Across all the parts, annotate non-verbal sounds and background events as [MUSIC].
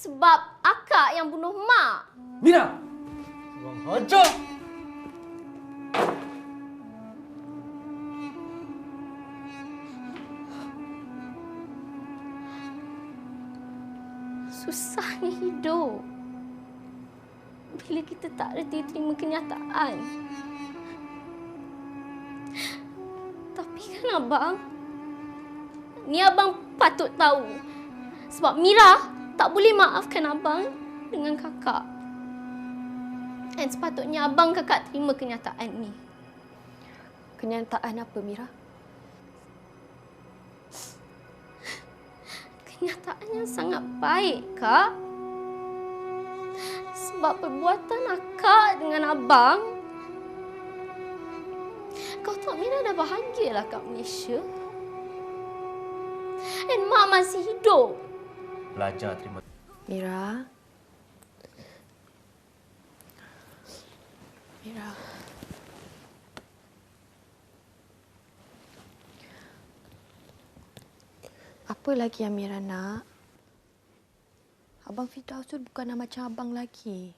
Sebab akak yang bunuh mak. Mira! Orang hajar! Susahnya hidup. Bila kita tak reti terima kenyataan. Tapi kan abang, ni abang patut tahu. Sebab Mira tak boleh maafkan abang dengan kakak. Dan sepatutnya abang kakak terima kenyataan ni. Kenyataan apa, Mira? Kenyataan yang sangat baik, Kak. Sebab perbuatan akak dengan abang, kau tahu Mira dah bahagialah kat Malaysia. Dan Mak masih hidup. Belajar terima Mira. Mira. Apa lagi yang Mira nak? Abang Firdaus tu bukan macam abang lagi.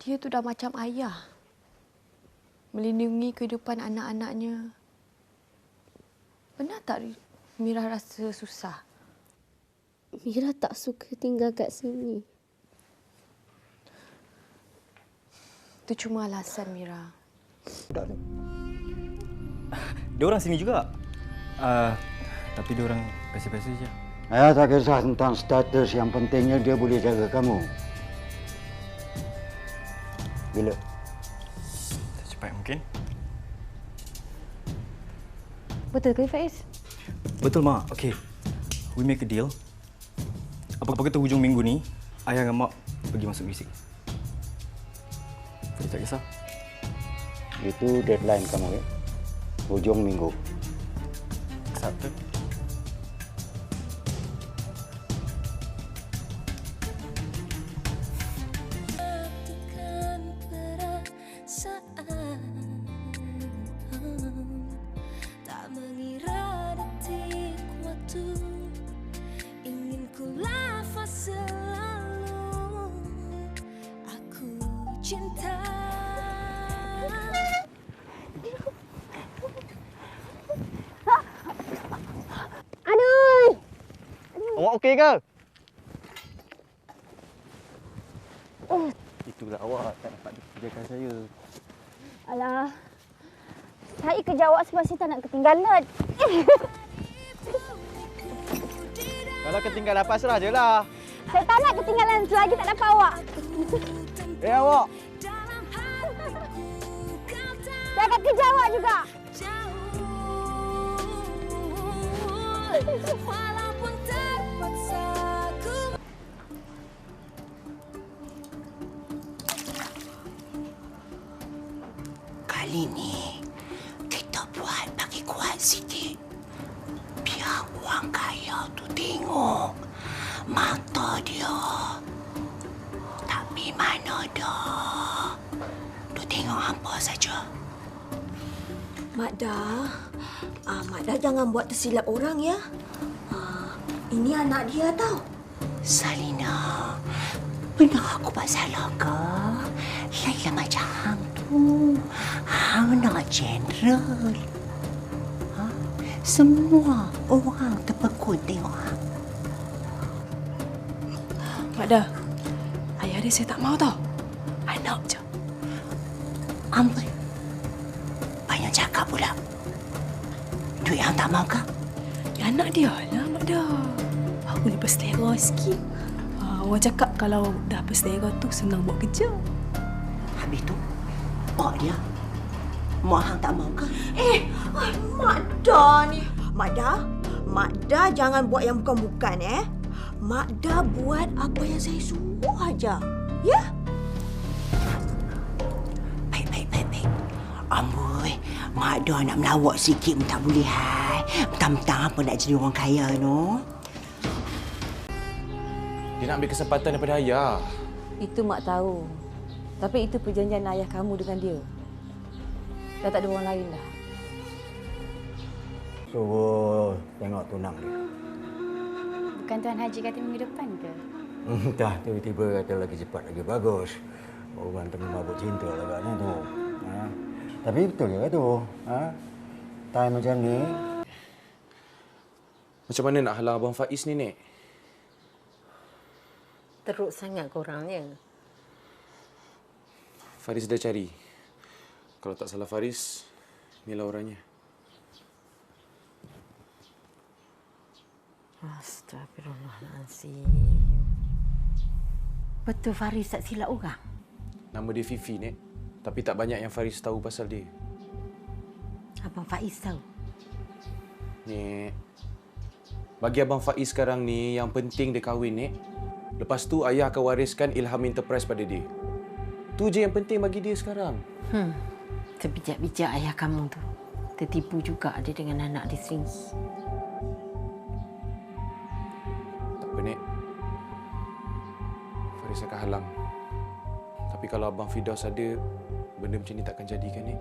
Dia tu dah macam ayah. Melindungi kehidupan anak-anaknya. Benar tak Mira rasa susah? Mira tak suka tinggal kat sini. Itu cuma alasan Mira. [LAUGHS] Dia orang sini juga. Uh, tapi dia orang biasa-biasa je. Saya tak kisah tentang status, yang pentingnya dia boleh jaga kamu. Bila? Secepat mungkin. Betul ke Faiz? Betul, Mak. Okay. We make a deal. Apa-apa kata hujung minggu ni, ayah dengan Mak pergi masuk bisik. Saya tak kisah. Itu deadline kamu ya. Hujung minggu. Accepted. Cinta Awak okey ke? Itulah awak tak dapat kerjakan saya. Alah. Saya kerja awak sebab saya tak nak ketinggalan. Kalau ketinggalan pasrah je lah. Saya tak nak ketinggalan selagi tak dapat awak. Eh awak. Saya akan kerja awak juga. Walaupun terpaksa ku Kali ni kita buat bagi kuat sikit. Biar orang kaya tu tengok mata dia. Tapi mana apa saja. Mak Dah, ah, Mak Dah jangan buat tersilap orang ya. Ah, ini anak dia tau. Salina, benar aku buat salah ke? Laila macam hang tu. Hang nak general. Ha? Semua orang terpekun tengok hang. Mak Dah, ayah dia saya tak mau tau. Anak je. Amboi. Banyak cakap pula. Duit hang tak mau ke? Ya, anak dia lah Mak Dah. Aku ni berselera sikit. Ah, orang cakap kalau dah berselera tu senang buat kerja. Habis tu, pak dia. Mak hang tak mau ke? Eh, ay, Mak Dah ni. Mak Dah, Mak Dah jangan buat yang bukan-bukan eh. Mak Dah buat apa yang saya suruh aja. Ya? Baik, Amboi, mak dah nak melawak sikit pun tak boleh, hai. Mentang-mentang apa nak jadi orang kaya, no? Dia nak ambil kesempatan daripada ayah. Itu mak tahu. Tapi itu perjanjian ayah kamu dengan dia. Dah tak ada orang lain dah. Suruh tengok tunang dia. Bukan Tuan Haji kata minggu depan ke? Entah tiba-tiba kata lagi cepat lagi bagus. Orang tengah mabuk cinta lah agaknya tu. Ha? Tapi betul ke tu? Ha? Time macam ni, Macam mana nak halang Abang Faiz ni, Nek? Teruk sangat korangnya. Faris dah cari. Kalau tak salah Faris, inilah orangnya. Astagfirullahalazim. Betul Faris tak silap orang? Nama dia Fifi, Nek. Tapi tak banyak yang Faris tahu pasal dia. Abang Faiz tahu. Nek, bagi Abang Faiz sekarang ni, yang penting dia kahwin, Nek. Lepas tu, ayah akan wariskan Ilham Enterprise pada dia. Tu je yang penting bagi dia sekarang. Hmm. Sebijak-bijak ayah kamu tu. Tertipu juga dia dengan anak dia sendiri. Tak apa, Nek. Faris akan halang. Tapi kalau Abang Fidaus ada, benda macam ni takkan jadi kan, Nek?